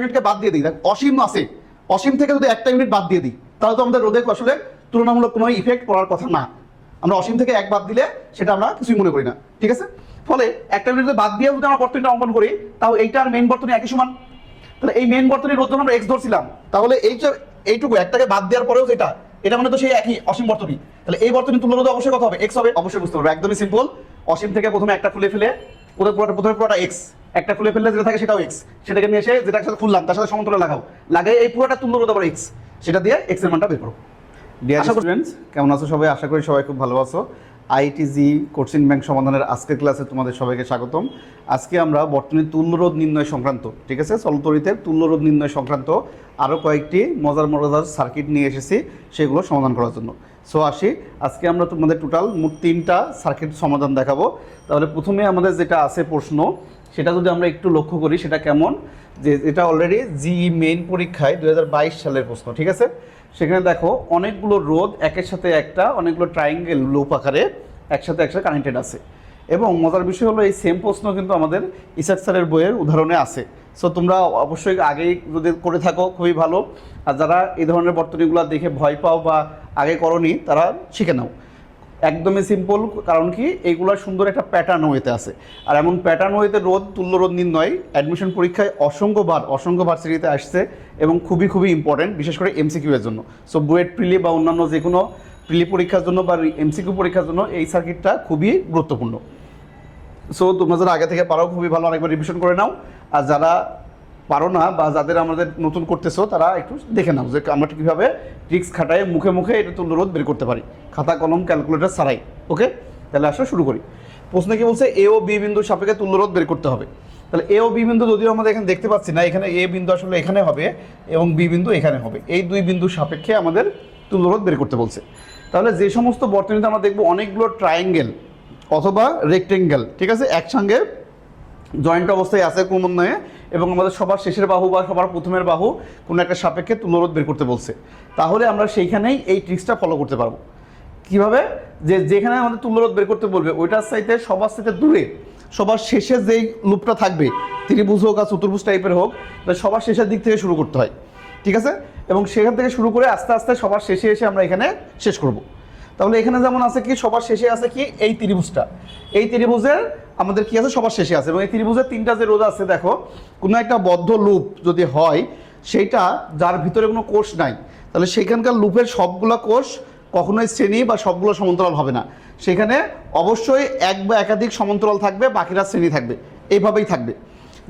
ইউনিটকে বাদ দিয়ে দিই। দেখ, অসীম আছে। অসীম থেকে যদি একটা ইউনিট বাদ দিয়ে দিই, তাহলে তো আমাদের রোদে আসলে তুলনামূলক কোনো ইফেক্ট পড়ার কথা না। আমরা অসীম থেকে এক বাদ দিলে সেটা আমরা কিছুই মনে করি না। ঠিক আছে? ফলে একটা ইউনিট বাদ দিয়ে যদি আমরা বর্তনীটা অঙ্কন করি তাও এইটা আর মেইন বর্তনী একই সমান। তাহলে এই মেইন বর্তনীর রোদ আমরা এক্স ধরছিলাম। তাহলে এই যে এইটুকু, একটাকে বাদ দেওয়ার পরেও যেটা, এটা মানে তো সেই একই অসীম বর্তনী। তাহলে এই বর্তনী তুলনা রোধ অবশ্যই কত হবে? এক্স হবে? অবশ্যই বুঝতে পারবে। একদমই সিম্পল অসীম থেকে প্রথমে একটা খুলে ফেলে, ওদের পুরোটা প্রথমে পুরোটা এক্স একটা খুলে ফেললে যেটা থাকে সেটাও এক্স সেটাকে নিয়ে এসে যেটা সাথে খুললাম তার সাথে সমান্তরাল লাগাও। লাগাই এই পুরোটা তুল্য রোধ আবার এক্স সেটা দিয়ে এক্সের মানটা বের করো। ডিয়ার স্টুডেন্টস কেমন আছো সবাই? আশা করি সবাই খুব ভালো আছো। আইটিজি কোচিং ব্যাংক সমাধানের আজকের ক্লাসে তোমাদের সবাইকে স্বাগতম। আজকে আমরা বর্তমানে তুল্যরোধ নির্ণয় সংক্রান্ত ঠিক আছে? চলতরিতের তুল্যরোধ নির্ণয় সংক্রান্ত আরও কয়েকটি মজার মজার সার্কিট নিয়ে এসেছি সেগুলো সমাধান করার জন্য। সো আসি। আজকে আমরা তোমাদের টোটাল মোট তিনটা সার্কিট সমাধান দেখাবো। তাহলে প্রথমে আমাদের যেটা আছে প্রশ্ন সেটা যদি আমরা একটু লক্ষ্য করি, সেটা কেমন? যে এটা অলরেডি জিই মেইন পরীক্ষায় দু হাজার বাইশ সালের প্রশ্ন, ঠিক আছে? সেখানে দেখো, অনেকগুলো রোদ একের সাথে একটা, অনেকগুলো ট্রাইঙ্গেল লুপ আকারে একসাথে একসাথে কানেক্টেড আছে। এবং মজার বিষয় হলো, এই সেম প্রশ্ন কিন্তু আমাদের ইসাক স্যারের বইয়ের উদাহরণে আছে। সো তোমরা অবশ্যই আগেই যদি করে থাকো, খুবই ভালো। আর যারা এই ধরনের বর্তনীগুলো দেখে ভয় পাও বা আগে করনি, তারা শিখে নাও। একদমই সিম্পল কারণ কি? এইগুলো সুন্দর একটা প্যাটার্ন ওয়েতে আছে। আর এমন প্যাটার্ন ওয়েতে রোদ, তুল্য রোদ নির্ণয় অ্যাডমিশন পরীক্ষায় অসংখ্যবার, অসংখ্য ভার্সিটিতে আসছে এবং খুবই খুবই ইম্পর্টেন্ট বিশেষ করে এমসিকিউ এর জন্য। সো বুয়েট, প্রিলি বা অন্যান্য যে কোনো প্রিলি পরীক্ষার জন্য বা এমসিকিউ পরীক্ষার জন্য এই সার্কিটটা খুবই গুরুত্বপূর্ণ। সো তোমরা যারা আগে থেকে পারো, খুবই ভালো, আরেকবার রিভিশন করে নাও। আর যারা পারো না বা যাদের আমাদের নতুন করতেছো, তারা একটু দেখে নাও যে আমরা কীভাবে ট্রিক্স খাটায় মুখে মুখে এটা তুল্য রোধ বের করতে পারি। খাতা, কলম ক্যালকুলেটর ছাড়াই ওকে তাহলে আসলে শুরু করি। প্রশ্নে কি বলছে এ ও বি বিন্দু সাপেক্ষে তুল্যরোধ বের করতে হবে। তাহলে এ ও বি বিন্দু যদিও আমাদের এখানে দেখতে পাচ্ছি না, এখানে এ বিন্দু আসলে এখানে হবে এবং বি বিন্দু এখানে হবে। এই দুই বিন্দু সাপেক্ষে আমাদের তুল্যরোধ বের করতে বলছে। তাহলে যে সমস্ত বর্তনীতে আমরা দেখব, অনেকগুলো ট্রায়াঙ্গেল অথবা রেক্টেঙ্গেল ঠিক আছে? একসঙ্গে জয়েন্ট অবস্থায় আছে ক্রমান্বয়ে। এবং আমাদের সবার শেষের বাহু বা সবার প্রথমের বাহু কোনো একটা সাপেক্ষে তুলরোধ বের করতে বলছে। তাহলে আমরা সেইখানেই এই ট্রিক্সটা ফলো করতে পারব। কীভাবে? যে যেখানে আমাদের তুল্যরোধ বের করতে বলবে, ওইটার চাইতে সবার সাথে দূরে, সবার শেষে যেই লুপটা থাকবে, ত্রিভুজ হোক আর চতুর্ভুজ টাইপের হোক সবার শেষের দিক থেকে শুরু করতে হয়। ঠিক আছে? এবং সেখান থেকে শুরু করে আস্তে আস্তে সবার শেষে এসে আমরা এখানে শেষ করব। তাহলে এখানে যেমন আছে কি, সবার শেষে আছে কি, এই ত্রিভুজটা। এই ত্রিভুজের আমাদের কি আছে, সবার শেষে আছে। এবং এই ত্রিভুজের তিনটা যে রোধ আছে, দেখো, কোনো একটা বদ্ধ লুপ যদি হয়, সেইটা যার ভিতরে কোনো কোষ নাই, তাহলে সেখানকার লুপের সবগুলো কোষ কখনোই শ্রেণি বা সবগুলো সমান্তরাল হবে না। সেখানে অবশ্যই এক বা একাধিক সমান্তরাল থাকবে, বাকিরা শ্রেণি থাকবে। এইভাবেই থাকবে।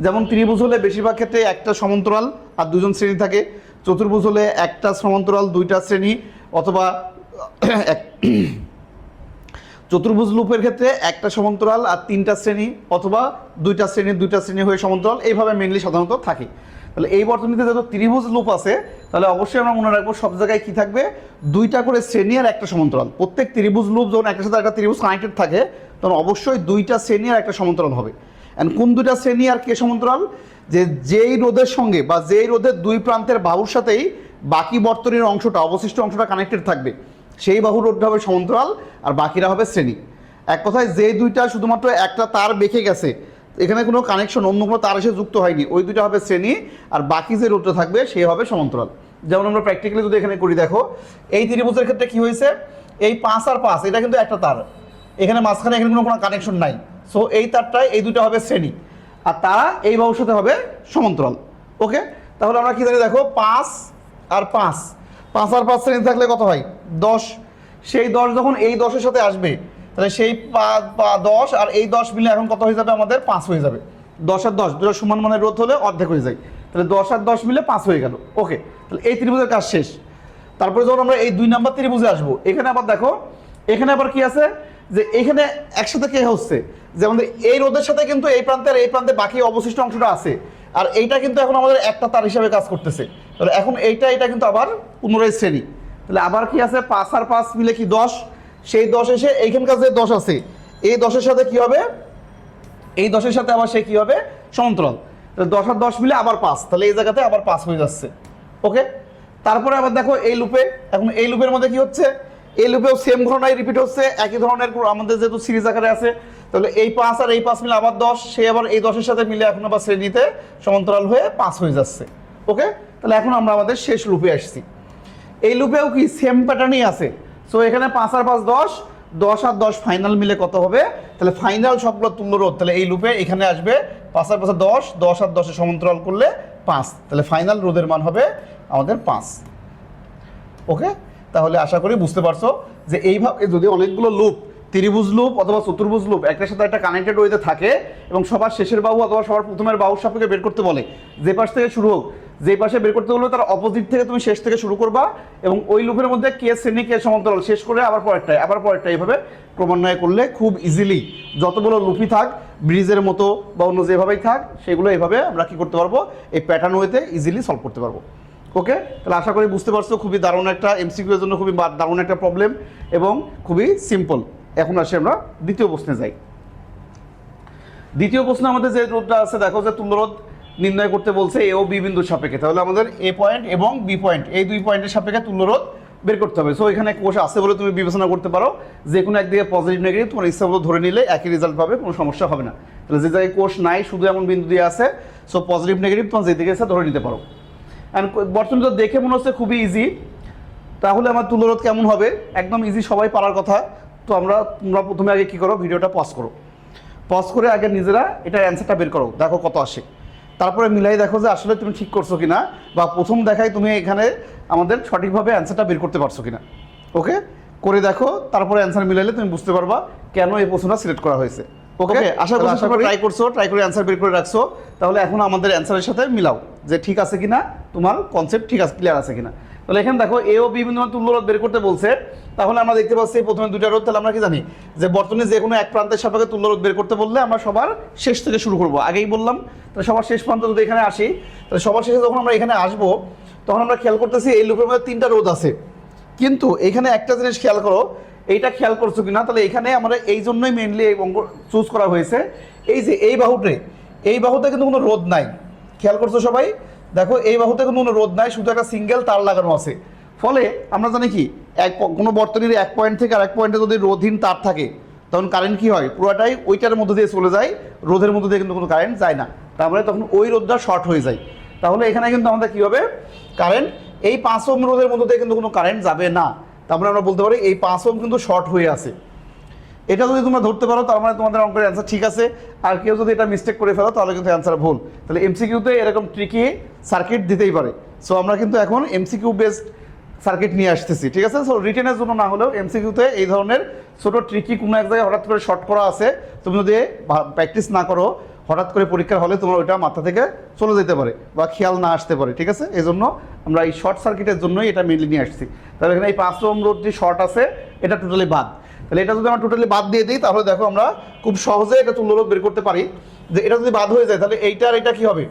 যেমন ত্রিভুজ হলে বেশিরভাগ ক্ষেত্রে একটা সমান্তরাল আর দুজন শ্রেণি থাকে। চতুর্ভুজ হলে একটা সমান্তরাল, দুইটা শ্রেণি অথবা চতুর্ভুজ লুপের ক্ষেত্রে একটা সমান্তরাল আর তিনটা শ্রেণি অথবা দুইটা শ্রেণি দুইটা শ্রেণি হয়ে সমান্তরাল। এইভাবে মেনলি সাধারণত থাকে। তাহলে এই বর্তনীতে যত ত্রিভুজ লুপ আছে, তাহলে অবশ্যই আমরা মনে রাখব সব জায়গায় কি থাকবে? দুইটা করে শ্রেণি আর একটা সমান্তরাল। প্রত্যেক ত্রিভুজ লুপ যখন একটা সাথে একটা ত্রিভুজ কানেক্টেড থাকে, তখন অবশ্যই দুইটা শ্রেণি আর একটা সমান্তরাল হবে। অ্যান্ড কোন দুইটা শ্রেণি আর কে সমান্তরাল? যে যেই রোধের সঙ্গে বা যেই রোধের দুই প্রান্তের বাহুর সাথেই বাকি বর্তনীর অংশটা, অবশিষ্ট অংশটা কানেক্টেড থাকবে। সেই বাহুর রোধটা হবে সমান্তরাল আর বাকিরা হবে শ্রেণি। এক কথায় যে দুইটা শুধুমাত্র একটা তার বেঁকে গেছে, এখানে কোনো কানেকশন অন্য কোনো তার এসে যুক্ত হয়নি। ওই দুইটা হবে শ্রেণি আর বাকি যে রোধটা থাকবে সে হবে সমান্তরাল যেমন আমরা প্র্যাকটিক্যালি যদি এখানে করি, দেখো, এই ত্রিভুজের ক্ষেত্রে কি হয়েছে? এই পাঁচ আর পাঁচ, এটা কিন্তু একটা তার। এখানে মাঝখানে এখানে কোনো কোনো কানেকশন নাই। সো এই তারটায় এই দুটো হবে শ্রেণি। আর তারা এই বাহুর সাথে হবে সমান্তরাল ওকে তাহলে আমরা কি জানি, দেখো, পাঁচ আর পাঁচ। পাঁচ আর পাঁচ শ্রেণি থাকলে কত হয়? দশ। সেই দশ যখন এই দশের সাথে আসবে, তাহলে সেই দশ আর এই দশ মিলে এখন কত হয়ে যাবে? আমাদের পাঁচ হয়ে যাবে। দশ আর দশ, দুটো সমান মানের রোধ হলে অর্ধেক হয়ে যায়। তাহলে দশ আর দশ মিলে পাঁচ হয়ে গেল। ওকে, তাহলে এই ত্রিভুজের কাজ শেষ। তারপরে যখন আমরা এই দুই নাম্বার ত্রিভুজে আসব, এখানে আবার দেখো, এখানে আবার কি আছে? যে এখানে একসাথে কে হচ্ছে? যে আমাদের এই রোদের সাথে কিন্তু এই প্রান্তে আর এই প্রান্তে বাকি অবশিষ্ট অংশটা আছে। আর এইটা কিন্তু এখন আমাদের একটা তার হিসাবে কাজ করতেছে। তাহলে এখন এইটা, এটা কিন্তু আবার পুনরায় শ্রেণি। তাহলে আবার কি আছে? পাঁচ আর পাঁচ মিলে কি দশ? সেই দশ এসে এইখানকার যে দশ আছে, এই দশের সাথে কি হবে? এই দশের সাথে আবার সে কি হবে? সমান্তরাল তাহলে দশ আর দশ মিলে আবার পাঁচ। তাহলে এই জায়গাতে আবার পাঁচ হয়ে যাচ্ছে। ওকে? তারপরে আবার দেখো এই লুপে এখন এই লুপের মধ্যে কি হচ্ছে? এই লুপেও সেম ঘটনায় রিপিট হচ্ছে, একই ধরনের আমাদের যেহেতু সিরিজ আকারে আছে, তাহলে এই পাঁচ আর এই পাঁচ মিলে আবার দশ, সে আবার এই দশের সাথে মিলে এখন আবার শ্রেণীতে সমান্তরাল হয়ে পাঁচ হয়ে যাচ্ছে ওকে তাহলে এখন আমরা আমাদের শেষ লুপে আসছি। এই লুপেও কি সেম প্যাটার্নই আছে? সো এখানে পাঁচ আর পাঁচ দশ দশ আর দশ ফাইনাল মিলে কত হবে? তাহলে ফাইনাল সবগুলো তুল্য রোধ, তাহলে এই লুপে এখানে আসবে পাঁচ আর পাঁচে দশ দশ আর দশে সমান্তরাল করলে পাঁচ, তাহলে ফাইনাল রোধের মান হবে আমাদের পাঁচ ওকে তাহলে আশা করি বুঝতে পারছ যে এইভাবে যদি অনেকগুলো লুপ ত্রিভুজ লুপ অথবা চতুর্ভুজ লুপ একটার সাথে একটা কানেক্টেড ওয়েতে থাকে এবং সবার শেষের বাহু অথবা সবার প্রথমের বাহুর সাপেক্ষে বের করতে বলে, যে পাশ থেকে শুরু হোক যে পাশে বের করতে বলবে তার অপোজিট থেকে তুমি শেষ থেকে শুরু করবা এবং ওই লুপের মধ্যে কে শ্রেণি, কে সমান্তরাল, শেষ করে আবার পরেরটায়, আবার পরেরটা এইভাবে ক্রমান্বয়ে করলে খুব ইজিলি যতগুলো লুপি থাক ব্রিজের মতো বা অন্য যেভাবেই থাক, সেগুলো এভাবে আমরা কী করতে পারব? এই প্যাটার্ন ওয়েতে ইজিলি সলভ করতে পারব। ওকে তাহলে আশা করি বুঝতে পারছ, খুবই দারুণ একটা এমসিকিউ এর জন্য খুবই দারুণ একটা প্রবলেম এবং খুবই সিম্পল এখন আসি আমরা দ্বিতীয় প্রশ্নে যাই। দ্বিতীয় প্রশ্ন আমাদের যে রোধটা আছে, দেখো যে তুল্যরোধ নির্ণয় করতে বলছে এ ও বি বিন্দুর সাপেক্ষে। তাহলে আমাদের এ পয়েন্ট এবং বি পয়েন্ট এই দুই পয়েন্টের সাপেক্ষে তুল্যরোধ বের করতে হবে। সো এখানে কোষ আছে বলে তুমি বিবেচনা করতে পারো। যে কোনো একদিকে পজিটিভ নেগেটিভ তোমার ইচ্ছা মতো ধরে নিলে একই রেজাল্ট পাবে, কোনো সমস্যা হবে না। তাহলে যে জায়গায় কোষ নাই, শুধু এমন বিন্দু দিয়ে আছে সো পজিটিভ নেগেটিভ তোমার যেদিকে আছে ধরে নিতে পারো। অ্যান্ড বর্তমানে তো দেখে মনে হচ্ছে খুবই ইজি তাহলে আমার তুলরোধ কেমন হবে? একদম ইজি সবাই পারার কথা। তো আমরা তোমরা প্রথমে আগে কি করো? ভিডিওটা পজ করো। পজ করে আগে নিজেরা এটার অ্যান্সারটা বের করো। দেখো কত আসে। তারপরে মিলাই দেখো যে আসলে তুমি ঠিক করছ কিনা বা প্রথম দেখায় তুমি এখানে আমাদের সঠিকভাবে অ্যান্সারটা বের করতে পারছ কিনা। ওকে করে দেখো তারপরে অ্যান্সার মিলাইলে তুমি বুঝতে পারবা কেন এই প্রশ্নটা সিলেক্ট করা হয়েছে। ওকে আশা করি ট্রাই করছ ট্রাই করে অ্যান্সার বের করে রাখছো। তাহলে এখন আমাদের অ্যান্সারের সাথে মিলাও যে ঠিক আছে কিনা তোমার কনসেপ্ট ঠিক আছে ক্লিয়ার আছে কিনা। তাহলে এখানে দেখো এ ও বি বিন্দু তুল্য রোধ বের করতে বলছে। তাহলে আমরা দেখতে পাচ্ছি প্রথমে দুইটা রোধ তাহলে আমরা কি জানি? যে বর্তমানে যে কোনো এক প্রান্তের সাপেক্ষে তুল্য রোধ বের করতে বললে আমরা সবার শেষ থেকে শুরু করব। আগেই বললাম, তাহলে সবার শেষ প্রান্ত যদি এখানে আসি, তাহলে সবার শেষে যখন আমরা এখানে আসব, তখন আমরা খেয়াল করতেছি এই লুপের মধ্যে তিনটা রোধ আছে। কিন্তু এখানে একটা জিনিস খেয়াল করো, এইটা খেয়াল করছ কিনা, তাহলে এখানে আমরা এই জন্যই মেনলি এই অঙ্ক চুজ করা হয়েছে। এই যে, এই বাহুতে এই বাহুতে কিন্তু কোনো রোদ নাই। খেয়াল করছ সবাই? দেখো, এই বাহুতে কোনো রোদ নাই, শুধু একটা সিঙ্গেল তার লাগানো আছে। ফলে আমরা জানি কি, এক কোনো বর্তনীর এক পয়েন্ট থেকে আরেক পয়েন্টে যদি রোধহীন তার থাকে, তখন কারেন্ট কি হয়? পুরোটাই ওইটার মধ্যে দিয়ে চলে যায়, রোধের মধ্যে দিয়ে কিন্তু কোনো কারেন্ট যায় না। তারপরে তখন ওই রোধটা শর্ট হয়ে যায়। তাহলে এখানে কিন্তু আমাদের কী হবে? কারেন্ট এই পাঁচ ওম রোধের মধ্যে দিয়ে কিন্তু কোনো কারেন্ট যাবে না। তারপরে আমরা বলতে পারি, এই পাঁচ ওম কিন্তু শর্ট হয়ে আছে। এটা যদি তোমরা ধরতে পারো, তার মানে তোমাদের অঙ্কের অ্যান্সার ঠিক আছে। আর কেউ যদি এটা মিস্টেক করে ফেলো, তাহলে কিন্তু অ্যান্সার ভুল। তাহলে এমসিকিউতে এরকম ট্রিকি সার্কিট দিতেই পারে। সো আমরা কিন্তু এখন এমসিকিউ বেসড সার্কিট নিয়ে আসতেছি, ঠিক আছে? সো রিটেনের জন্য না হলেও এমসিকিউতে এই ধরনের ছোট ট্রিকি কোনো এক জায়গায় হঠাৎ করে শর্ট করা আছে। তুমি যদি প্র্যাকটিস না করো, হঠাৎ করে পরীক্ষার হলে তোমার ওইটা মাথা থেকে চলে যেতে পারে বা খেয়াল না আসতে পারে, ঠিক আছে? এই জন্য আমরা এই শর্ট সার্কিটের জন্যই এটা মেনলি নিয়ে আসছি। তাহলে এখানে এই পাঁচ ওম রোড যে শর্ট আছে, এটা টোটালি বাদ। তাহলে এটা যদি আমরা টোটালি বাদ দিয়ে দিই, তাহলে দেখো আমরা খুব সহজে এটা তুল্যরোধ বের করতে পারি। যে এটা যদি বাদ হয়ে যায়, তাহলে এইটা আর এটা কি হবে?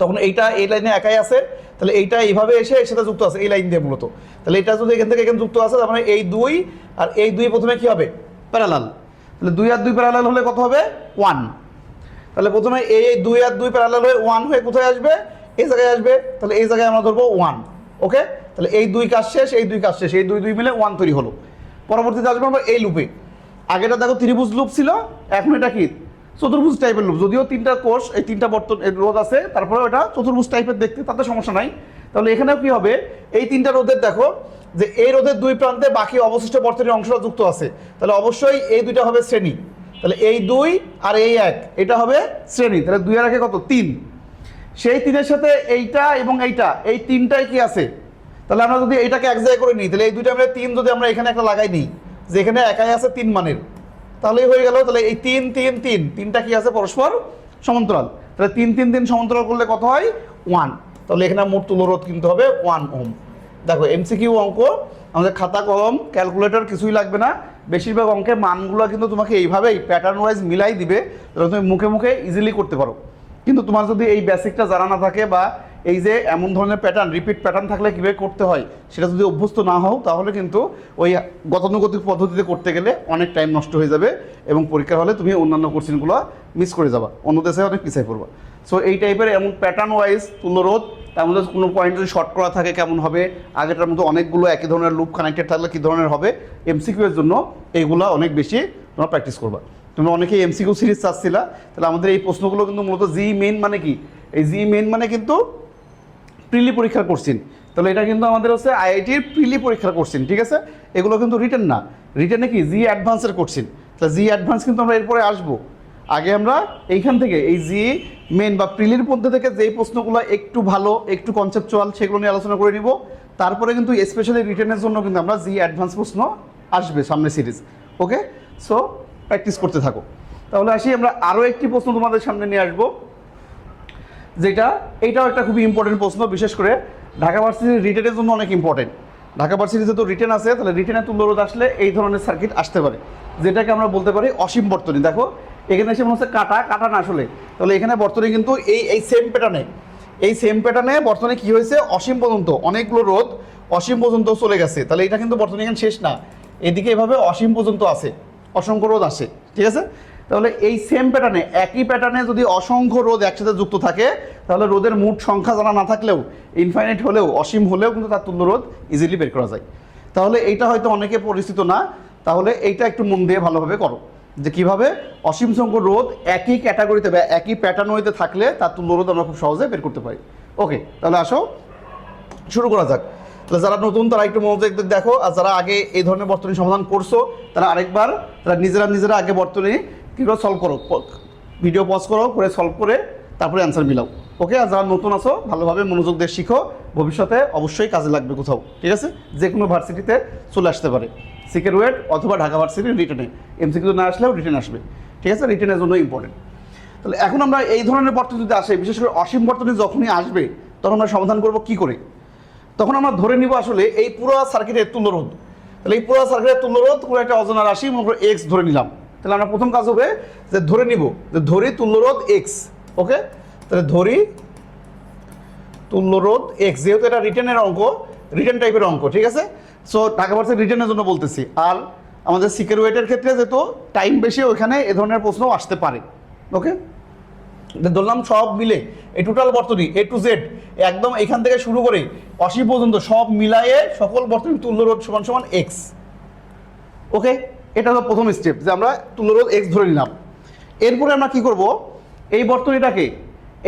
তখন এইটা এই লাইনে একাই আছে, তাহলে এইটা এইভাবে এসে এর সাথে যুক্ত আছে, এই লাইন দিয়ে মূলত। তাহলে এটা যদি এখান থেকে এখানে যুক্ত আছে, তার মানে এই দুই আর এই দুই প্রথমে কি হবে? প্যারালাল তাহলে দুই আর দুই প্যারালাল হলে কত হবে? ওয়ান তাহলে প্রথমে এই এই দুই আর দুই প্যারালাল হয়ে ওয়ান হয়ে কোথায় আসবে? এই জায়গায় আসবে। তাহলে এই জায়গায় আমরা ধরবো ওয়ান ওকে তাহলে এই দুই কাজ শেষ, এই দুই কাজ শেষ। এই দুই দুই মিলে ওয়ান তৈরি হলো। পরবর্তীতে আসব আমরা এই লুপে আগেটা দেখো ত্রিভুজ লুপ ছিল, এখন এটা কি? চতুর্ভুজ টাইপের লুপ যদিও তিনটা কোষ, এই তিনটা বর্তন রোধ আছে তারপরে ওটা চতুর্ভুজ টাইপের দেখতে, তাতে সমস্যা নাই। তাহলে এখানেও কি হবে? এই তিনটা রোদের দেখো, যে এই রোদের দুই প্রান্তে বাকি অবশিষ্ট বর্তনীর অংশটা যুক্ত আছে। তাহলে অবশ্যই এই দুইটা হবে শ্রেণি। তাহলে এই দুই আর এই এক, এটা হবে শ্রেণি। তাহলে দুই আর একে কত? তিন। সেই তিনের সাথে এইটা এবং এইটা, এই তিনটাই কি আছে? তাহলে আমরা যদি এইটাকে এক জায়গায় করে নিই, তাহলে এই দুইটা মিলে তিন যদি আমরা এখানে একটা লাগাই নিই, যে এখানে একাই আছে তিন মানের, তাহলেই হয়ে গেল, তাহলে এই তিন তিন তিন, তিনটা কি আছে? পরস্পর সমান্তরাল। তাহলে তিন তিন তিন সমান্তরাল করলে কত হয়? ওয়ান। তাহলে এখানে মোট তুলরোধ কিন্তু হবে ওয়ান ওম দেখো, এমসিকিউ অঙ্ক, আমাদের খাতা, কলম, ক্যালকুলেটর কিছুই লাগবে না। বেশিরভাগ অঙ্কের মানগুলো কিন্তু তোমাকে এইভাবেই প্যাটার্ন ওয়াইজ মিলাই দিবে তাহলে তুমি মুখে মুখে ইজিলি করতে পারো। কিন্তু তোমার যদি এই বেসিকটা জানা না থাকে বা এই যে এমন ধরনের প্যাটার্ন রিপিট প্যাটার্ন থাকলে কীভাবে করতে হয়, সেটা যদি অভ্যস্ত না হও, তাহলে কিন্তু ওই গতানুগতিক পদ্ধতিতে করতে গেলে অনেক টাইম নষ্ট হয়ে যাবে এবং পরীক্ষার হলে তুমি অন্যান্য কোশ্চেনগুলো মিস করে যাবা। অন্য দেশে অনেক পিছিয়ে পড়বা। সো এই টাইপের এমন প্যাটার্ন ওয়াইজ তুল্যরোধ, তার মধ্যে কোনো পয়েন্ট যদি শর্ট করা থাকে কেমন হবে? আগেটার মতো অনেকগুলো একই ধরনের লুপ কানেক্টেড থাকলে কী ধরনের হবে? এমসিকিউ এর জন্য এইগুলো অনেক বেশি তোমরা প্র্যাকটিস করবা। তোমরা অনেকেই এমসিকিউ সিরিজ চাচ্ছিলা, তাহলে আমাদের এই প্রশ্নগুলো কিন্তু মূলত জি মেন মানে কি? এই জি মেন মানে কিন্তু প্রিলি পরীক্ষার কোশ্চিন তাহলে এটা কিন্তু আমাদের হচ্ছে আইআইটির প্রিলি পরীক্ষার কোশ্চিন ঠিক আছে? এগুলো কিন্তু রিটার্ন না। রিটেনে কি? জি অ্যাডভান্সের কোশ্চিন তাহলে জি অ্যাডভান্স কিন্তু আমরা এরপরে আসব। আগে আমরা এইখান থেকে, এই জি মেন বা প্রিলির মধ্যে থেকে যেই প্রশ্নগুলো একটু ভালো, একটু কনসেপচুয়াল সেগুলো নিয়ে আলোচনা করে নিব। তারপরে কিন্তু স্পেশালি রিটার্নের জন্য কিন্তু আমরা জি অ্যাডভান্স প্রশ্ন আসবে সামনে সিরিজ ওকে সো প্র্যাকটিস করতে থাকো। তাহলে আসি আমরা আরও একটি প্রশ্ন তোমাদের সামনে নিয়ে আসব। যেটা এইটাও একটা খুবই ইম্পর্টেন্ট প্রশ্ন, বিশেষ করে ঢাকা ভার্সিটির রিটেনের জন্য অনেক ইম্পর্টেন্ট ঢাকা ভার্সিটিতে তো রিটেন আছে, তাহলে রিটেনে তুল্যরোধ আসলে এই ধরনের সার্কিট আসতে পারে। যেটাকে আমরা বলতে পারি অসীম বর্তনী। দেখো, এখানে এসে মনে হচ্ছে কাটা কাটা না আসলে। তাহলে এখানে বর্তনী কিন্তু এই এই সেম প্যাটার্নে এই সেম প্যাটার্নে বর্তমানে কি হয়েছে? অসীম পর্যন্ত। অনেকগুলো রোদ অসীম পর্যন্ত চলে গেছে। তাহলে এটা কিন্তু বর্তমানে এখানে শেষ না। এদিকে এভাবে অসীম পর্যন্ত আছে। অসংখ্য রোদ আসে ঠিক আছে? তাহলে এই সেম প্যাটার্নে একই প্যাটার্নে যদি অসংখ্য রোধ একসাথে যুক্ত থাকে, তাহলে রোদের মোট সংখ্যা জানা না থাকলেও ইনফাইনাইট হলেও, অসীম হলেও কিন্তু তার তুল্য রোধ ইজিলি বের করা যায়। তাহলে এইটা হয়তো অনেকে পরিচিত না, তাহলে এইটা একটু মন দিয়ে ভালোভাবে করো। যে কীভাবে অসীম সংখ্যক রোধ একই ক্যাটাগরিতে বা একই প্যাটার্ন হইতে থাকলে তার তুল্য রোধ আমরা খুব সহজে বের করতে পারি। ওকে তাহলে আসো, শুরু করা যাক। তাহলে যারা নতুন, তারা একটু মনোযোগ দেখো, আর যারা আগে এই ধরনের বর্তনী সমাধান করছ, তারা আরেকবার, তারা নিজেরা নিজেরা আগে বর্তনী কী করে। সলভ করো ভিডিও পজ করো করে সলভ করে তারপরে অ্যান্সার মিলাও। ওকে আর যারা নতুন আছো, ভালোভাবে মনোযোগ দিয়ে শিখো। ভবিষ্যতে অবশ্যই কাজে লাগবে কোথাও। ঠিক আছে? যে কোনো ভার্সিটিতে চলে আসতে পারে। সিকের ওয়েট অথবা ঢাকা ভার্সিটির রিটেনে এমসিকিউ না আসলেও রিটার্ন আসবে। ঠিক আছে? রিটার্নের জন্য ইম্পর্টেন্ট তাহলে এখন আমরা এই ধরনের বর্তনী যদি আসে, বিশেষ করে অসীম বর্তনী যখনই আসবে, তখন আমরা সমাধান করব কি করে? তখন আমরা ধরে নিব আসলে এই পুরো সার্কিটের তুল্যরোধ তাহলে এই পুরো সার্কিটের তুল্যরোধ কোনো একটা অজানা রাশি করো এক্স ধরে নিলাম। তাহলে আমরা প্রথম কাজ হবে যে ধরে নিব, যে ধরি তুল্যরোধ এক্স ওকে তাহলে ধরি তুল্যরোধ এক্স যেহেতু এটা রিটার্নের অঙ্ক রিটার্ন টাইপের অঙ্ক, ঠিক আছে? সো টাকা পার্সেন্ট রিটার্নের জন্য বলতেছি। আর আমাদের সিকের ওয়েটের ক্ষেত্রে যেহেতু টাইম বেশি, ওইখানে এ ধরনের প্রশ্ন আসতে পারে ওকে ধরলাম সব মিলে, এই টোটাল বর্তনী এ টু জেড একদম এখান থেকে শুরু করে অশি পর্যন্ত সব মিলায়ে সকল বর্তনী তুল্যরোধ সমান সমান এক্স ওকে এটা হলো প্রথম স্টেপ যে আমরা তুল্যরোধ এক্স ধরে নিলাম। এরপরে আমরা কি করব? এই বর্তনীটাকে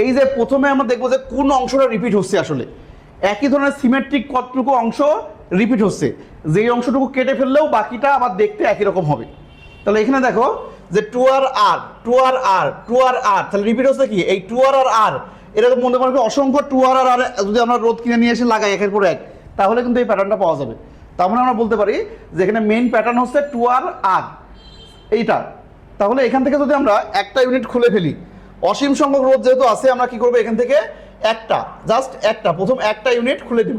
এই যে প্রথমে আমরা দেখব যে কোন অংশটা রিপিট হচ্ছে আসলে। একই ধরনের সিমেট্রিক কতটুকু অংশ রিপিট হচ্ছে? যেই অংশটুকু কেটে ফেললেও বাকিটা আবার দেখতে একই রকম হবে। তাহলে এখানে দেখো যে two R R two R R two R R তাহলে রিপিট হচ্ছে কি? এই টু আর আর আর এরকম মনে করবে অসংখ্য টু আর আর আর যদি আমরা রোদ কিনে নিয়ে এসে লাগাই একের পর এক, তাহলে কিন্তু এই প্যাটার্নটা পাওয়া যাবে। তার মানে আমরা বলতে পারি যে এখানে মেইন প্যাটার্ন হচ্ছে টু আর আর এইটা। তাহলে এখান থেকে যদি আমরা একটা ইউনিট খুলে ফেলি, অসীম সংখ্যক রোধ যেহেতু আছে, আমরা কি করব এখান থেকে? একটা জাস্ট একটা, প্রথম একটা ইউনিট খুলে দিব।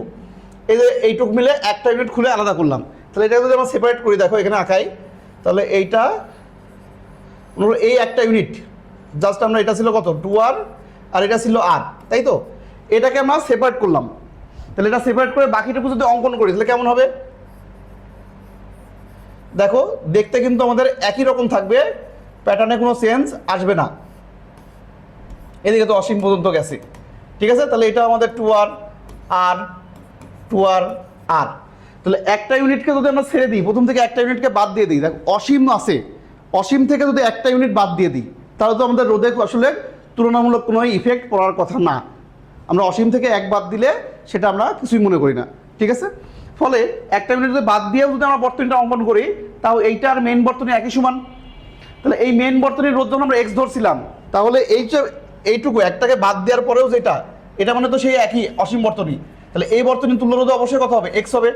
এই যে এইটুক মিলে একটা ইউনিট খুলে আলাদা করলাম। তাহলে এটা যদি আমরা সেপারেট করি, দেখো এখানে আঁকাই, তাহলে এইটা এই একটা ইউনিট জাস্ট আমরা এটা ছিল কত? টু আর আর এটা ছিল আর তাই তো? এটাকে আমরা সেপারেট করলাম। তাহলে এটা সেপারেট করে বাকিটুকু যদি অঙ্কন করি, তাহলে কেমন হবে? দেখো, দেখতে কিন্তু আমাদের একই রকম থাকবে প্যাটার্নে কোনো চেঞ্জ আসবে না। এদিকে তো অসীম পর্যন্ত গেছে। ঠিক আছে? তাহলে এটা আমাদের two R R two R R তাহলে একটা ইউনিটকে যদি আমরা ছেড়ে দিই, প্রথম থেকে একটা ইউনিটকে বাদ দিয়ে দিই, দেখো, অসীম আছে। অসীম থেকে যদি একটা ইউনিট বাদ দিয়ে দিই, তাহলে তো আমাদের রোদে আসলে তুলনামূলক কোনো ইফেক্ট পড়ার কথা না। আমরা অসীম থেকে এক বাদ দিলে সেটা আমরা কিছুই মনে করি না। ঠিক আছে? ফলে একটা মিনিট যদি বাদ দিয়েও যদি আমরা বর্তনীটা অঙ্কন করি, তাও এইটা আর মেন বর্তনী একই সমান। তাহলে এই মেন বর্তনীর রোদ যখন আমরা এক্স ধরছিলাম, তাহলে এই যে এইটুকু, একটাকে বাদ দেওয়ার পরেও যেটা, এটা মানে তো সেই একই অসীম বর্তনী। তাহলে এই বর্তনীর তুল্য রোধে অবশ্যই কত হবে? এক্স হবে।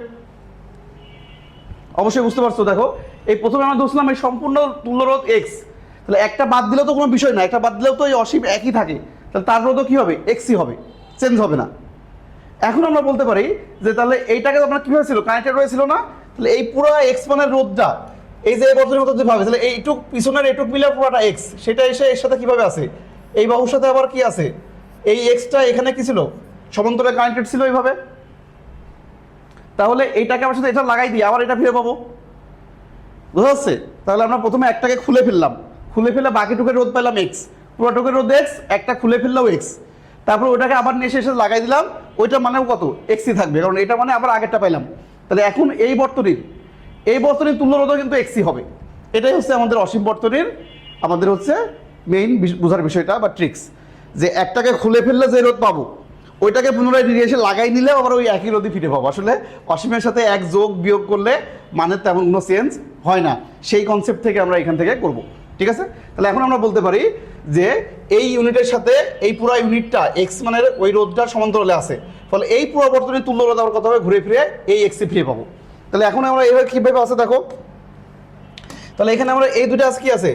অবশ্যই বুঝতে পারছ, দেখো। এই প্রথমে আমরা ধরছিলাম এই সম্পূর্ণ তুল্য তুল্যরোধ এক্স তাহলে একটা বাদ দিলেও তো কোনো বিষয় না একটা বাদ দিলেও তো এই অসীম একই থাকে। তাহলে তার রোধও কী হবে? এক্সই হবে। চেঞ্জ হবে না। এখন আমরা বলতে পারি যে তাহলে এইটাকে আপনার কীভাবে ছিল? কানেক্টেড হয়েছিল না? তাহলে এই পুরো এক্স মানের রোধটা, এই যে বর্তনের মতো যেভাবে তাহলে এইটুক পিছনের এইটুক মিলে পুরোটা এক্স সেটা এসে এর সাথে কীভাবে আছে? এই বাহুর সাথে আবার কি আছে? এই এক্সটা এখানে কি ছিল? সমান্তরে কানেক্টেড ছিল এইভাবে। তাহলে এইটাকে আমার সাথে এটা লাগাই দিই আবার এটা ফিরে পাবো। বুঝা যাচ্ছে? তাহলে আমরা প্রথমে একটাকে খুলে ফেললাম। খুলে ফেলে বাকিটুকের রোদ পেলাম এক্স পুরোটুকের রোদ এক্স একটা খুলে ফেললাম এক্স তারপর ওটাকে আবার নিয়ে এসে লাগাই দিলাম। ওইটা মানেও কত? এক্সি থাকবে, কারণ এটা মানে আবার আগেরটা পাইলাম। তাহলে এখন এই বর্তনীর এই বর্তনীর তুল্যরোধও কিন্তু এক্সি হবে। এটাই হচ্ছে আমাদের অসীম বর্তনীর, আমাদের হচ্ছে মেইন বোঝার বিষয়টা বা ট্রিক্স যে একটাকে খুলে ফেললে যে রোদ পাবো, ওইটাকে পুনরায় নিয়ে এসে লাগাই নিলে আবার ওই একই রোদই ফিরে পাবো। আসলে অসীমের সাথে এক যোগ বিয়োগ করলে মানে তেমন কোনো চেঞ্জ হয় না। সেই কনসেপ্ট থেকে আমরা এখান থেকে করব। ঠিক আছে? তাহলে এখন আমরা বলতে পারি যে এই ইউনিটের সাথে এই পুরো ইউনিটটা এক্স মানের ওই রোধটার সমান্তরালে আছে। ফলে এই পুরো তুল্য রোধ আবার কত হবে, ঘুরে ফিরে এই এক্সে ফিরে পাবো। তাহলে এখন আমরা এইভাবে কীভাবে আছে দেখো? তাহলে এখানে আমরা এই দুটো আছে কি আছে?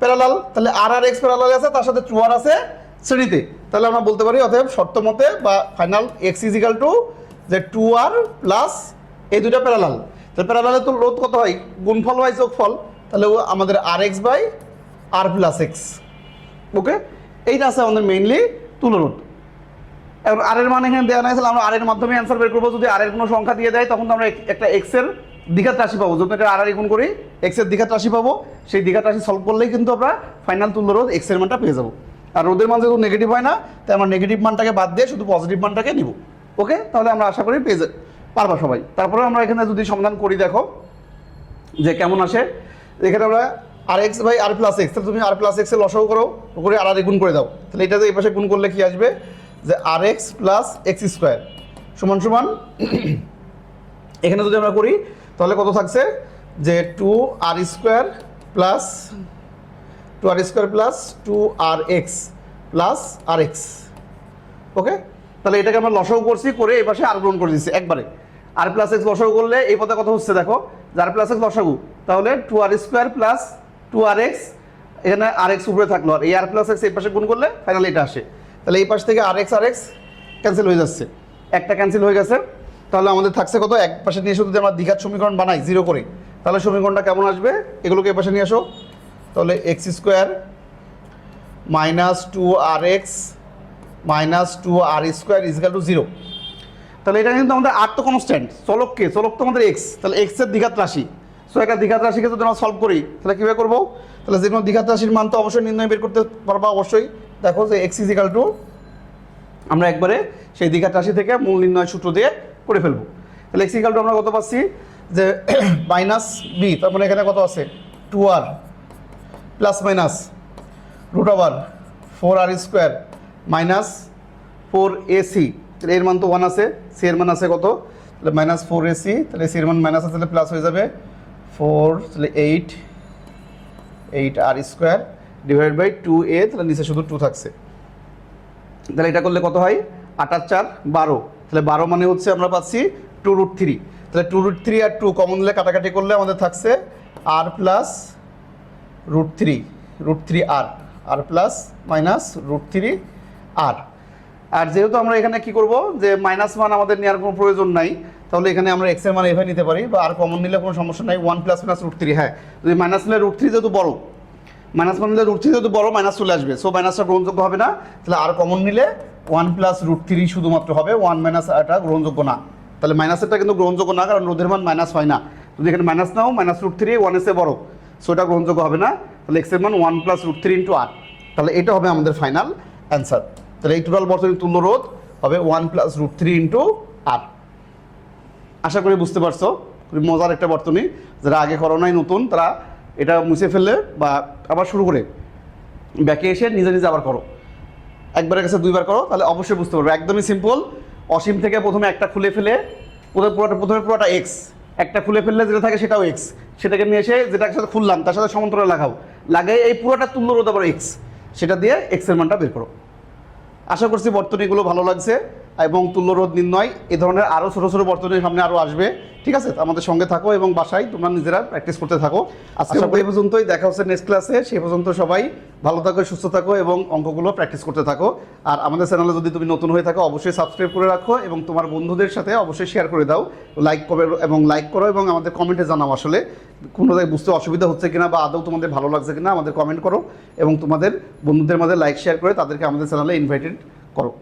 প্যারালাল তাহলে আর আর এক্স প্যারালাল আছে, তার সাথে আর আছে শ্রেণীতে। তাহলে আমরা বলতে পারি অতএব শর্ত মতে বা ফাইনাল এক্স ইজিক্যাল টু যে টু আর প্লাস এই দুটা প্যারালাল তাহলে প্যারালালে তো রোধ কত হয়? গুণফল বাই যোগফল। তাহলে আমাদের R x by R plus x okay এইটা আছে আমাদের মেইনলি তুলরোধ এখন আর এর মানে এখানে দেওয়া নাই, তাহলে আমরা আর এর মাধ্যমে অ্যান্সার বের করব। যদি আর এর কোনো সংখ্যা দিয়ে দেয়, তখন তো আমরা একটা এক্সের দ্বিঘাত রাশি পাবো। যদি এটা আর আর গুণ করি এক্সের দ্বিঘাত রাশি পাবো। সেই দ্বিঘাত রাশি সলভ করলেই কিন্তু আমরা ফাইনাল তুল্য রোধ এক্সের মানটা পেয়ে যাব। আর রোদের মান যেহেতু নেগেটিভ হয় না, তাই আমরা নেগেটিভ মানটাকে বাদ দিয়ে শুধু পজিটিভ মানটাকে নিব। ওকে তাহলে আমরা আশা করি পেয়ে পারবা সবাই। তারপরে আমরা এখানে যদি সমাধান করি, দেখো, যে কেমন আসে এখানে আমরা R x by R plus x. তাহলে তুমি আর প্লাস এক্সের লসাও করো, করে আর আর গুণ করে দাও। তাহলে এটা যে এই পাশে গুণ করলে কি আসবে? যে R x plus x square. সমান সমান। এখানে যদি আমরা করি, তাহলে কত থাকছে? যে two R square plus two R square plus two R x plus R x. Okay? তাহলে এটাকে আমরা লসাও করছি, করে এই পাশে আর গ্রহণ করে দিচ্ছি, একবারে। আর প্লাস এক্স লসাগু করলে এই পদে কত হচ্ছে দেখো? আর প্লাস এক্স বসাগু তাহলে two R square plus two R x এখানে আর এক্স উপরে থাকল। আর এই আর প্লাস এক্স এই পাশে গুণ করলে ফাইনালি এটা আসে। তাহলে এই পাশ থেকে R x R x cancel হয়ে যাচ্ছে। একটা ক্যান্সেল হয়ে গেছে। তাহলে আমাদের থাকছে কত? এক পাশে নিয়ে এসে যদি আমরা দীঘার সমীকরণ বানাই জিরো করে, তাহলে সমীকরণটা কেমন আসবে? এগুলোকে এই পাশে নিয়ে আসো তাহলে x square minus two R x minus two R square equal to zero তাহলে এটা কিন্তু আমাদের আর তো কনস্ট্যান্ট চলক কে? চলক তো আমাদের এক্স তাহলে এক্সের দ্বিঘাত রাশি। সো একটা দ্বিঘাত রাশিকে যদি আমরা সলভ করি, তাহলে কীভাবে করব? তাহলে যে কোনো দ্বিঘাত রাশির মান তো অবশ্যই নির্ণয় বের করতে পারবা অবশ্যই। দেখো যে এক্স ইজিক্যাল টু আমরা একবারে সেই দ্বিঘাত রাশি থেকে মূল নির্ণয় সূত্র দিয়ে করে ফেলব। তাহলে এক্স ইজিক্যাল টু আমরা কত পাচ্ছি? যে মাইনাস বি তার মানে এখানে কত আছে? Two R plus minus root over four R square minus four AC তাহলে এর মান তো ওয়ান আছে সি এর মান আছে কত? তাহলে মাইনাস ফোর এসি তাহলে সি এর মান মাইনাস আছে, তাহলে প্লাস হয়ে যাবে ফোর তাহলে eight eight R square divide by two A তাহলে নিচে শুধু টু থাকছে। তাহলে এটা করলে কত হয়? আটার চার বারো। তাহলে বারো মানে হচ্ছে আমরা পাচ্ছি টু রুট থ্রি তাহলে two root three R two common দিলে কাটাকাটি করলে আমাদের থাকছে R plus root three root three R R plus minus root three R R যেহেতু আমরা এখানে কি করব? যে মাইনাস মান আমাদের নেওয়ার কোনো প্রয়োজন নাই, তাহলে এখানে আমরা এক্সের মান এভাবে নিতে পারি বা আর কমন নিলে কোনো সমস্যা নাই one plus minus root three হ্যাঁ। যদি মাইনাস নিলে রুট থ্রি যেহেতু বড় মাইনাস ওয়ান নিলে রুট থ্রি যেহেতু বড় মাইনাস চলে আসবে। সো মাইনাসটা গ্রহণযোগ্য হবে না, তাহলে আর কমন নিলে ওয়ান প্লাস রুট থ্রি শুধুমাত্র হবে ওয়ান মাইনাস এটা গ্রহণযোগ্য না। তাহলে মাইনাসেরটা কিন্তু গ্রহণযোগ্য না, কারণ রোধের মান মাইনাস হয় না। যদি এখানে মাইনাস নাও মাইনাস রুট থ্রি ওয়ান এসে বড় সো এটা গ্রহণযোগ্য হবে না। তাহলে এক্সের মান one plus root three into R তাহলে এটা হবে আমাদের ফাইনাল অ্যান্সার তাহলে এই টোটাল বর্তমানে তুল্য রোধ হবে one plus root three into R আশা করি বুঝতে পারছ, খুবই মজার একটা বর্তনী। যারা আগে করোনায় নতুন, তারা এটা মুছে ফেললে বা আবার শুরু করে ব্যাকে এসে নিজে নিজে আবার করো। একবারের কাছে দুইবার করো, তাহলে অবশ্যই বুঝতে পারবে। একদমই সিম্পল অসীম থেকে প্রথমে একটা খুলে ফেলে পুরোটা প্রথমে পুরোটা এক্স একটা খুলে ফেললে যেটা থাকে সেটাও এক্স সেটাকে নিয়ে এসে যেটার সাথে খুললাম, তার সাথে সমান্তরাল লাগাও। লাগাই এই পুরোটা তুল্য রোধ আবার এক্স সেটা দিয়ে এক্সের মানটা বের করো। আশা করছি বর্তনীগুলো ভালো লাগছে। এবং তুল্যরোধ নির্ণয় এ ধরনের আরও ছোটো ছোটো বর্তনী সামনে আরও আসবে। ঠিক আছে? আমাদের সঙ্গে থাকো এবং বাসায় তোমরা নিজেরা প্র্যাকটিস করতে থাকো। আজকে এই পর্যন্তই। দেখা হচ্ছে নেক্সট ক্লাসে সেই পর্যন্ত সবাই ভালো থাকো সুস্থ থাকো এবং অঙ্কগুলো প্র্যাকটিস করতে থাকো। আর আমাদের চ্যানেলে যদি তুমি নতুন হয়ে থাকো অবশ্যই সাবস্ক্রাইব করে রাখো এবং তোমার বন্ধুদের সাথে অবশ্যই শেয়ার করে দাও। লাইক করো এবং লাইক করো এবং আমাদের কমেন্টে জানাও আসলে। কোনো জায়গায় বুঝতে অসুবিধা হচ্ছে কিনা বা আদৌ তোমাদের ভালো লাগছে কিনা আমাদের কমেন্ট করো এবং তোমাদের বন্ধুদের মাঝে লাইক শেয়ার করে তাদেরকে আমাদের চ্যানেলে ইনভাইটেড করো।